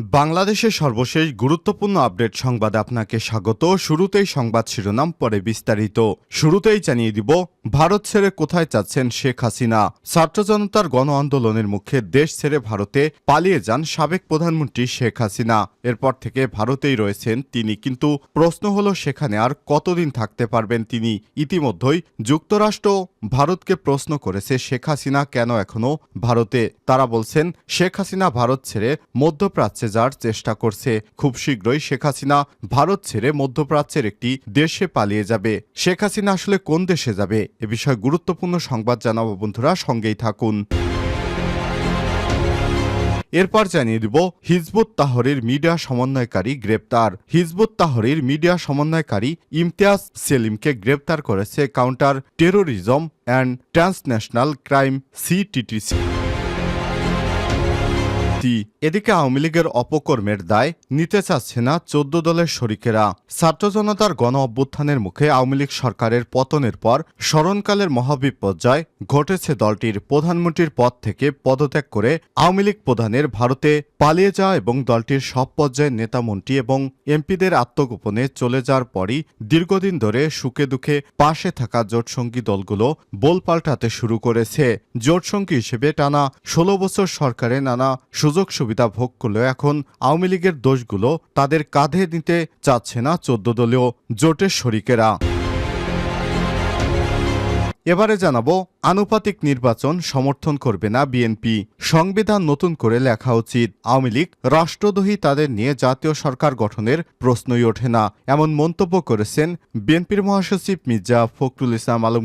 বাংলাদেশের সর্বশেষ গুরুত্বপূর্ণ আপডেট সংবাদে আপনাকে স্বাগত। শুরুতেই সংবাদ শিরোনাম, পরে বিস্তারিত। শুরুতেই জানিয়ে দিব, ভারত ছেড়ে কোথায় যাচ্ছেন শেখ হাসিনা? ছাত্র জনতার গণ আন্দোলনের মুখে দেশ ছেড়ে ভারতে পালিয়ে যান সাবেক প্রধানমন্ত্রী শেখ হাসিনা। এরপর থেকে ভারতেই রয়েছেন তিনি, কিন্তু প্রশ্ন হলো সেখানে আর কতদিন থাকতে পারবেন তিনি? ইতিমধ্যেই যুক্তরাষ্ট্র ভারতকে প্রশ্ন করেছে, শেখ হাসিনা কেন এখনও ভারতে? তারা বলছেন, শেখ হাসিনা ভারত ছেড়ে মধ্যপ্রাচ্যে যাওয়ার চেষ্টা করছে, খুব শীঘ্রই শেখ হাসিনা ভারত ছেড়ে মধ্যপ্রাচ্যের একটি দেশে পালিয়ে যাবে। শেখ হাসিনা আসলে কোন দেশে যাবে? এ বিষয়ে গুরুত্বপূর্ণ সংবাদ জানাব বন্ধুরা, সঙ্গেই থাকুন। এরপর জানিয়ে দিব, হিজবুত তাহরির মিডিয়া সমন্বয়কারী গ্রেপ্তার। হিজবুত তাহরির মিডিয়া সমন্বয়কারী ইমতিয়াজ সেলিমকে গ্রেপ্তার করেছে counter terrorism and transnational crime, CTTC. এদিকে আওয়ামী লীগের অপকর্মের দায় নিতে চাচ্ছে না চোদ্দ দলের শরিকেরা। ছাত্র জনতার গণ অভ্যুত্থানের মুখে আওয়ামী লীগ সরকারের পতনের পর স্মরণকালের মহাবিপর্যয় ঘটেছে দলটির প্রধানমন্ত্রীর পদ থেকে পদত্যাগ করে আওয়ামী লীগ প্রধানের ভারতে পালিয়ে যাওয়া এবং দলটির সব পর্যায়ের নেতামন্ত্রী এবং এমপিদের আত্মগোপনে চলে যাওয়ার পরই দীর্ঘদিন ধরে সুখে দুঃখে পাশে থাকা জোটসঙ্গী দলগুলো বোল পাল্টাতে শুরু করেছে। জোটসঙ্গী হিসেবে টানা ষোলো বছর সরকারে নানা সুযোগ সুবিধা ভোগ করলেও এখন আওয়ামী লীগের দোষগুলো তাদের কাঁধে নিতে চাচ্ছে না চোদ্দ দলীয় জোটের শরিকেরা। এবারে জানাব, আনুপাতিক নির্বাচন সমর্থন করবে না বিএনপি। সংবিধান নতুন করে লেখা উচিত। আওয়ামী লীগ রাষ্ট্রদ্রোহী তাদের নিয়ে জাতীয় সরকার গঠনের প্রশ্নই ওঠে না। এমন মন্তব্য করেছেন বিএনপির মহাসচিব মির্জা ফখরুল ইসলাম আলম।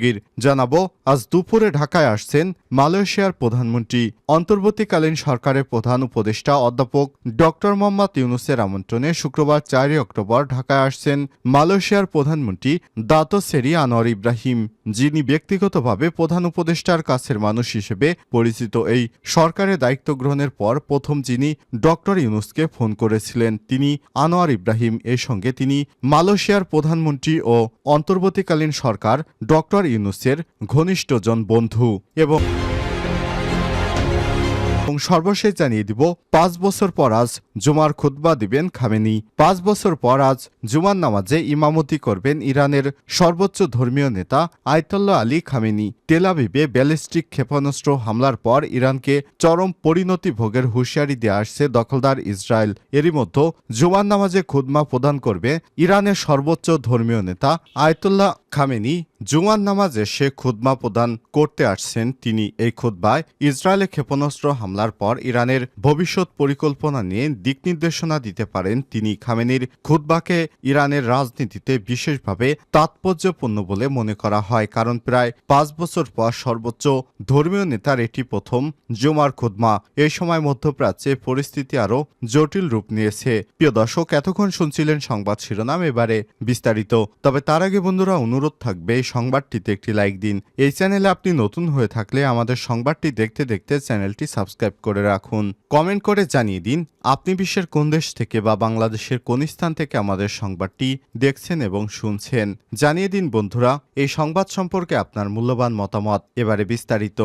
গির জানাব, আজ দুপুরে ঢাকায় আসছেন মালয়েশিয়ার প্রধানমন্ত্রী। অন্তর্বর্তীকালীন সরকারের প্রধান উপদেষ্টা অধ্যাপক ডক্টর মোহাম্মদ ইউনুসের আমন্ত্রণে শুক্রবার চারই অক্টোবর ঢাকায় আসছেন মালয়েশিয়ার প্রধানমন্ত্রী দাতো সেরি আনোয়ার ইব্রাহিম, যিনি ব্যক্তিগতভাবে প্রধান উপদেষ্টার কাছের মানুষ হিসেবে পরিচিত। এই সরকারের দায়িত্ব গ্রহণের পর প্রথম যিনি ডক্টর ইউনুসকে ফোন করেছিলেন, তিনি আনোয়ার ইব্রাহিম। এর সঙ্গে তিনি মালয়েশিয়ার প্রধানমন্ত্রী ও অন্তর্বর্তীকালীন সরকার ডক্টর ইউনুসের ঘনিষ্ঠজন বন্ধু এবং সর্বশেষ জানিয়ে দিব, পাঁচ বছর পর আজ জুমার খুতবা দিবেন খামেনি। পাঁচ বছর পর আজ জুমার নামাজে ইমামতি করবেন ইরানের সর্বোচ্চ ধর্মীয় নেতা আয়তল্লাহ আলী খামেনি। তেলাবিবে ব্যালিস্টিক ক্ষেপণাস্ত্র হামলার পর ইরানকে চরম পরিণতি ভোগের হুঁশিয়ারি দিয়ে আসছে দখলদার ইসরায়েল। এরই মধ্যে জুমার নামাজে খুদমা প্রদান করবে ইরানের সর্বোচ্চ ধর্মীয় নেতা আয়তুল্লাহ খামেনি। জুমার নামাজে সে খুদমা প্রদান করতে আসছেন তিনি এই খুদ্বায় ইসরায়েলে ক্ষেপণাস্ত্র হামলার পর ইরানের ভবিষ্যৎ পরিকল্পনা নিয়ে দিক নির্দেশনা দিতে পারেন তিনি খামেনির খুদ্বাকে ইরানের রাজনীতিতে বিশেষভাবে তাৎপর্যপূর্ণ বলে মনে করা হয়, কারণ প্রায় পাঁচ বছর পর সর্বোচ্চ ধর্মীয় নেতার এটি প্রথম জুমার খুদমা এই সময় মধ্যপ্রাচ্যে পরিস্থিতি আরও জটিল রূপ নিয়েছে। প্রিয় দর্শক, এতক্ষণ শুনছিলেন সংবাদ শিরোনাম, এবারে বিস্তারিত। তবে তার আগে বন্ধুরা, অনুরোধ থাকবে সংবাদটিতে একটি লাইক দিন। এই চ্যানেলে আপনি নতুন হয়ে থাকলে আমাদের সংবাদটি দেখতে দেখতে চ্যানেলটি সাবস্ক্রাইব করে রাখুন। কমেন্ট করে জানিয়ে দিন, আপনি বিশ্বের কোন দেশ থেকে বা বাংলাদেশের কোন স্থান থেকে আমাদের সংবাদটি দেখছেন এবং শুনছেন? জানিয়ে দিন বন্ধুরা, এই সংবাদ সম্পর্কে আপনার মূল্যবান মতামত। এবারে বিস্তারিত।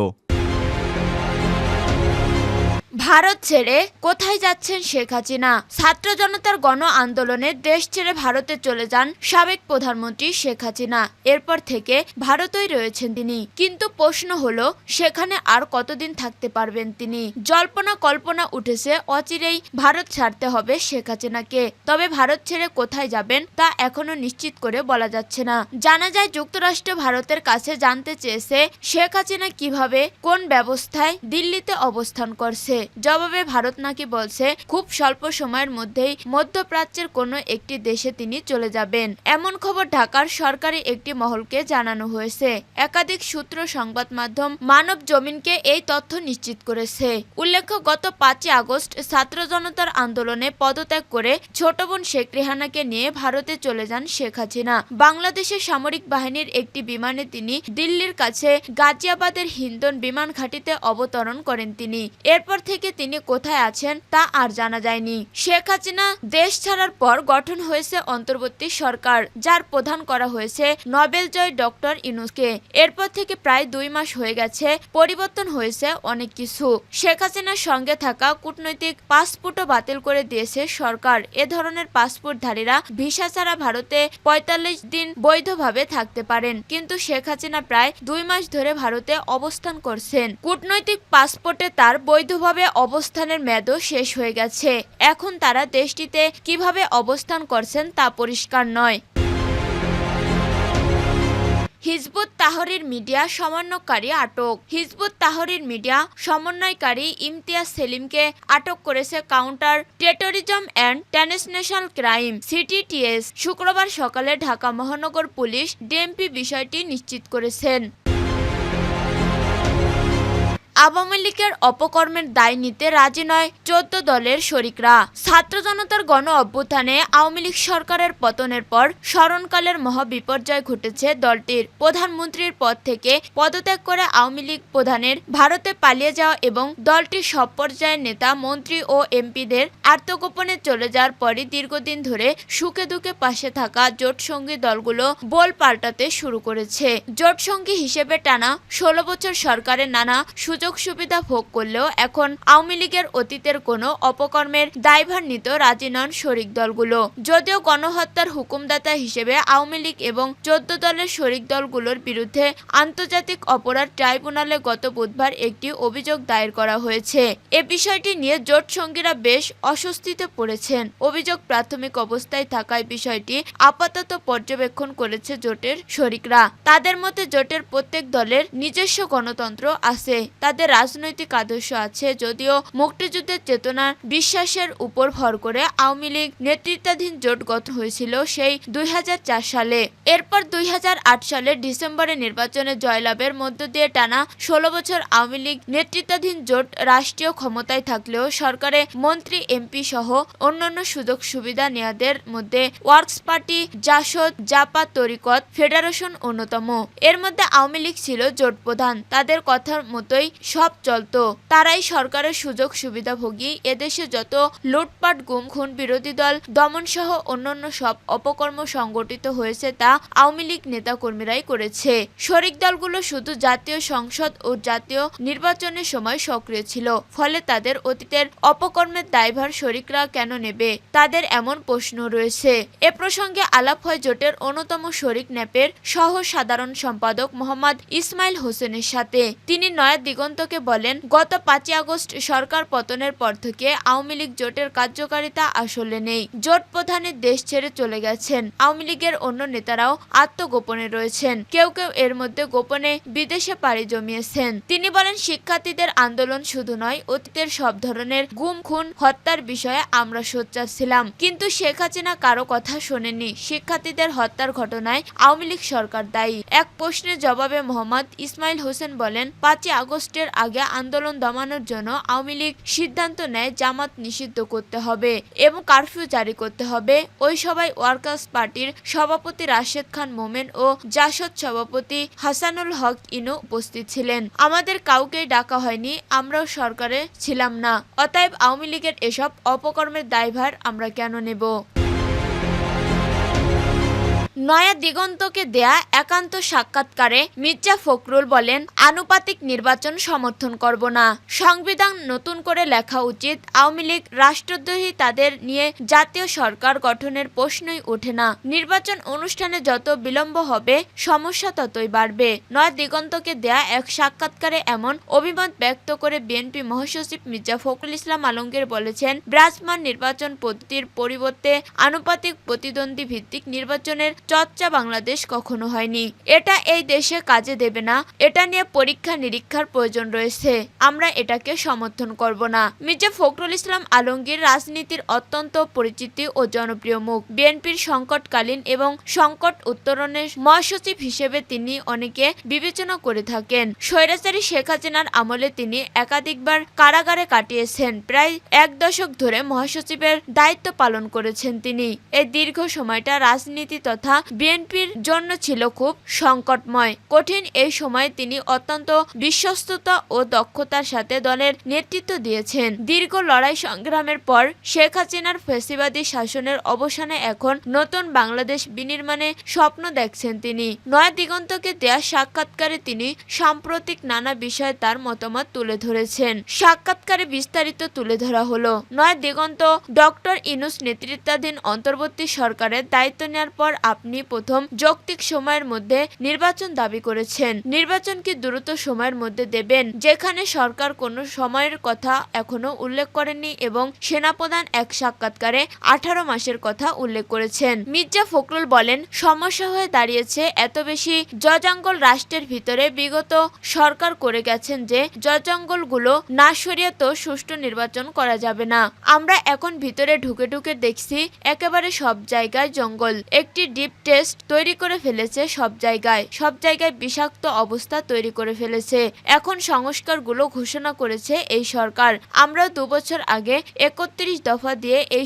ভারত ছেড়ে কোথায় যাচ্ছেন শেখ হাসিনা? ছাত্র জনতার গণ আন্দোলনে দেশ ছেড়ে ভারতে চলে যান সাবেক প্রধানমন্ত্রী শেখ হাসিনা। এরপর থেকে ভারতই রয়েছেন তিনি। কিন্তু প্রশ্ন হলো, সেখানে আর কতদিন থাকতে পারবেন তিনি? জল্পনা কল্পনা উঠেছে, অচিরেই ভারত ছাড়তে হবে শেখ হাসিনাকে। তবে ভারত ছেড়ে কোথায় যাবেন তা এখনও নিশ্চিত করে বলা যাচ্ছে না। জানা যায়, যুক্তরাষ্ট্র ভারতের কাছে জানতে চেয়েছে, শেখ হাসিনা কীভাবে, কোন ব্যবস্থায় দিল্লিতে অবস্থান করছে। জবাবে ভারত নাকি বলছে, খুব স্বল্প সময়ের মধ্যেই মধ্যপ্রাচ্যের কোনো একটি দেশে তিনি চলে যাবেন। এমন খবর ঢাকার সরকারি একটি মহলকে জানানো হয়েছে। একাধিক সূত্র, সংবাদ মাধ্যম মানব জমিনকে এই তথ্য নিশ্চিত করেছে। উল্লেখ্য, গত পাঁচই আগস্ট ছাত্র জনতার আন্দোলনে পদত্যাগ করে ছোট বোন শেখ রেহানাকে নিয়ে ভারতে চলে যান শেখ হাসিনা। বাংলাদেশের সামরিক বাহিনীর একটি বিমানে তিনি দিল্লির কাছে গাজিয়াবাদের হিন্দন বিমান ঘাঁটিতে অবতরণ করেন তিনি। এরপর থেকে থেকে তিনি কোথায় আছেন তা আর জানা যায়নি। শেখ হাসিনা দেশ ছাড়ার পর গঠন হয়েছে অন্তর্বর্তী সরকার, যার প্রধান করা হয়েছে নোবেল জয় ডক্টর ইনুসকে এরপর থেকে প্রায় দুই মাস হয়ে গেছে, পরিবর্তন হয়েছে অনেক কিছু। শেখ হাসিনার সঙ্গে থাকা কূটনৈতিক পাসপোর্টও বাতিল করে দিয়েছে সরকার। এ ধরনের পাসপোর্টধারীরা ভিসা ছাড়া ভারতে পঁয়তাল্লিশ দিন বৈধভাবে থাকতে পারেন। কিন্তু শেখ হাসিনা প্রায় দুই মাস ধরে ভারতে অবস্থান করছেন। কূটনৈতিক পাসপোর্টে তার বৈধভাবে অবস্থানের মেয়াদও শেষ হয়ে গেছে। এখন তারা দেশটিতে কীভাবে অবস্থান করছেন তা পরিষ্কার নয়। হিজবুত তাহরির মিডিয়া সমন্বয়কারী আটক। হিজবুত তাহরির মিডিয়া সমন্বয়কারী ইমতিয়াজ সেলিমকে আটক করেছে counter terrorism and transnational crime CTTS. শুক্রবার সকালে ঢাকা মহানগর পুলিশ ডিএমপি বিষয়টি নিশ্চিত করেছেন। আওয়ামী লীগের অপকর্মের দায় নিতে রাজি নয় চোদ্দ দলের শরিকরা। ছাত্র জনতার গণ অভ্যুত্থানে আওয়ামী লীগ সরকারের পতনের পর স্মরণকালের মহাবিপর্যয় ঘটেছে দলটির। প্রধানমন্ত্রীর পদ থেকে পদত্যাগ করে আওয়ামী লীগ প্রধানের ভারতে পালিয়ে যাওয়া এবং দলটির সব পর্যায়ের নেতা, মন্ত্রী ও এমপিদের আত্মগোপনে চলে যাওয়ার পরই দীর্ঘদিন ধরে সুখে দুঃখে পাশে থাকা জোটসঙ্গী দলগুলো বল পাল্টাতে শুরু করেছে। জোটসঙ্গী হিসেবে টানা ষোলো বছর সরকারের নানা সুযোগ সুবিধা ভোগ করলেও এখন আওয়ামী লীগের অতীতের কোনো অপকর্মের দায়ভার নিতে রাজি নন শরিক দলগুলো। যদিও গণহত্যার হুকুমদাতা হিসেবে আওয়ামী লীগ এবং চোদ্দ দলের শরিক দলগুলোর বিরুদ্ধে আন্তর্জাতিক অপরাধ ট্রাইব্যুনালে গত বুধবার একটি অভিযোগ দায়ের করা হয়েছে। এ বিষয়টি নিয়ে জোট সঙ্গীরা বেশ অস্বস্তিতে পড়েছেন। অভিযোগ প্রাথমিক অবস্থায় থাকায় বিষয়টি আপাতত পর্যবেক্ষণ করেছে জোটের শরিকরা। তাদের মতে জোটের প্রত্যেক দলের নিজস্ব গণতন্ত্র আছে। তাদের রাজনৈতিক আদর্শ আছে যদিও মুক্তিযুদ্ধের চেতনার বিশ্বাসের উপর ভর করে আওয়ামী লীগ নেতৃত্বাধীন জোট গঠন হয়েছিল সেই দুই সালে। এরপর দুই সালের ডিসেম্বরে নির্বাচনে জয়লাভের মধ্য দিয়ে টানা ষোলো বছর আওয়ামী লীগ নেতৃত্বাধীন জোট রাষ্ট্রীয় ক্ষমতায় থাকলেও সরকারে মন্ত্রী, এমপি সহ অন্যান্য সুযোগ সুবিধা নেয়াদের মধ্যে ওয়ার্কস পার্টি, জাসদ, জাপা, তরিকত, ফেডারেশন অন্যতম। এর মধ্যে আওয়ামী লীগ ছিল জোট প্রধান। তাদের কথার মতোই সব চলতো। তারাই সরকারের সুযোগ সুবিধাভোগী। এদেশে যত লুটপাট গুম খুন বিরোধী দল দমন সহ অন্যান্য সব অপকর্ম সংগঠিত হয়েছে তা আওয়ামী লীগ নেতাকর্মীরাই করেছে। শরিক দলগুলো শুধু জাতীয় সংসদ ও জাতীয় নির্বাচনের সময় সক্রিয় ছিল। ফলে তাদের অতীতের অপকর্মের দায়ভার শরিকরা কেন নেবে? তাদের এমন প্রশ্ন রয়েছে। এ প্রসঙ্গে আলাপ হয় জোটের অন্যতম শরিক ন্যাপের সহ সাধারণ সম্পাদক মোহাম্মদ ইসমাইল হোসেনের সাথে। তিনি নয়া দিগন্তকে বলেন, গত পাঁচই আগস্ট সরকার পতনের পর থেকে আওয়ামী লীগ জোটের কার্যকারিতা আসলে নেই। জোট প্রধানের দেশ ছেড়ে চলে গেছেন। আওয়ামী লীগের অন্য নেতারাও আত্মগোপনে রয়েছেন। কেউ কেউ এর মধ্যে গোপনে বিদেশে পাড়ি জমিয়েছেন। তিনি বলেন, শিক্ষার্থীদের আন্দোলন শুধু নয়, অতীতের সব ধরনের গুম, খুন, হত্যার বিষয়ে আমরা সোচ্চার ছিলাম। কিন্তু শেখ হাসিনা কারও কথা শোনেনি শিক্ষার্থীদের হত্যার ঘটনায় আওয়ামী লীগ সরকার দায়ী। এক প্রশ্নের জবাবে মোহাম্মদ ইসমাইল হোসেন বলেন, পাঁচই আগস্টের আগে আন্দোলন দমানোর জন্য আওয়ামী লীগ সিদ্ধান্ত নেয়, জামাত নিষিদ্ধ করতে হবে এবং কারফিউ জারি করতে হবে। ওই সভায় ওয়ার্কার্স পার্টির সভাপতি রাশেদ খান মোমেন ও জাসদ সভাপতি হাসানুল হক ইনু উপস্থিত ছিলেন। আমাদের কাউকেই ডাকা হয়নি, আমরাও সরকারে ছিলাম না। অতএব আওয়ামী লীগের এসব অপকর্মের দায়ভার আমরা কেন নেব? নয়া দিগন্তকে দেয়া একান্ত সাক্ষাৎকারে মির্জা ফখরুল বলেন, আনুপাতিক নির্বাচন সমর্থন করব না। সংবিধান নতুন করে লেখা উচিত, আওয়ামী লীগ রাষ্ট্রদ্রোহী তাদের নিয়ে জাতীয় সরকার গঠনের প্রশ্নই ওঠে না। নির্বাচন অনুষ্ঠানে যত বিলম্ব হবে, সমস্যা ততই বাড়বে। নয়া দিগন্তকে দেয়া এক সাক্ষাৎকারে এমন অভিমত ব্যক্ত করে বিএনপি মহাসচিব মির্জা ফখরুল ইসলাম আলমগীর বলেছেন, ব্রাজমান নির্বাচন পদ্ধতির পরিবর্তে আনুপাতিক প্রতিদ্বন্দ্বী ভিত্তিক নির্বাচনের চর্চা বাংলাদেশ কখনো হয়নি। এটা এই দেশে কাজে দেবে না। এটা নিয়ে পরীক্ষা নিরীক্ষার প্রয়োজন রয়েছে। আমরা এটাকে সমর্থন করব না। মির্জা ফখরুল ইসলাম আলমগীর রাজনীতির অত্যন্ত পরিচিতি ও জনপ্রিয় মুখ। বিএনপির সংকটকালীন এবং সংকট উত্তরণের মহাসচিব হিসেবে তিনি অনেকে বিবেচনা করে থাকেন। স্বৈরাচারী শেখ হাসিনার আমলে তিনি একাধিকবার কারাগারে কাটিয়েছেন। প্রায় এক দশক ধরে মহাসচিবের দায়িত্ব পালন করেছেন তিনি। এই দীর্ঘ সময়টা রাজনীতি তথা তথা বিএনপির জন্য ছিল খুব সংকটময়। কঠিন এই সময় তিনি অত্যন্ত বিশ্বস্ততা ও দক্ষতার সাথে দলের নেতৃত্ব দিয়েছেন। দীর্ঘ লড়াই সংগ্রামের পর শেখ হাসিনার ফেসিবাদী শাসনের অবসানে এখন নতুন বাংলাদেশ বিনির্মাণে স্বপ্ন দেখছেন তিনি। নয়া দিগন্তকে দেয়া সাক্ষাৎকারে তিনি সাম্প্রতিক নানা বিষয়ে তার মতামত তুলে ধরেছেন। সাক্ষাৎকারে বিস্তারিত তুলে ধরা হলো, নয়া দিগন্ত ডক্টর ইনুস নেতৃত্বাধীন অন্তর্বর্তী সরকারের দায়িত্ব নেওয়ার পর আপনি প্রথম যৌক্তিক সময়ের মধ্যে নির্বাচন দাবি করেছেন। নির্বাচন কি দ্রুত সময়ের মধ্যে দেবেন, যেখানে সরকার কোনো সময়ের কথা এখনও উল্লেখ করেনি এবং সেনাপ্রধান এক সাক্ষাৎকারে আঠারো মাসের কথা উল্লেখ করেছেন। মির্জা ফখরুল বলেন, সমস্যা হয়ে দাঁড়িয়েছে এত বেশি জজাঙ্গল রাষ্ট্রের ভিতরে বিগত সরকার করে গেছেন যে জজাঙ্গলগুলো না সরিয়ে তো সুষ্ঠু নির্বাচন করা যাবে না। আমরা এখন ভিতরে ঢুকে ঢুকে দেখছি একেবারে সব জায়গায় জঙ্গল। একটি ডিপ টেস্ট তৈরি করে ফেলেছে সব জায়গায়। সব জায়গায় বিষাক্ত অবস্থা তৈরি করে ফেলেছে। এখন সংস্কারগুলো ঘোষণা করেছে এই সরকার। আমরা দুবছর আগে একত্রিশ দফা দিয়ে এই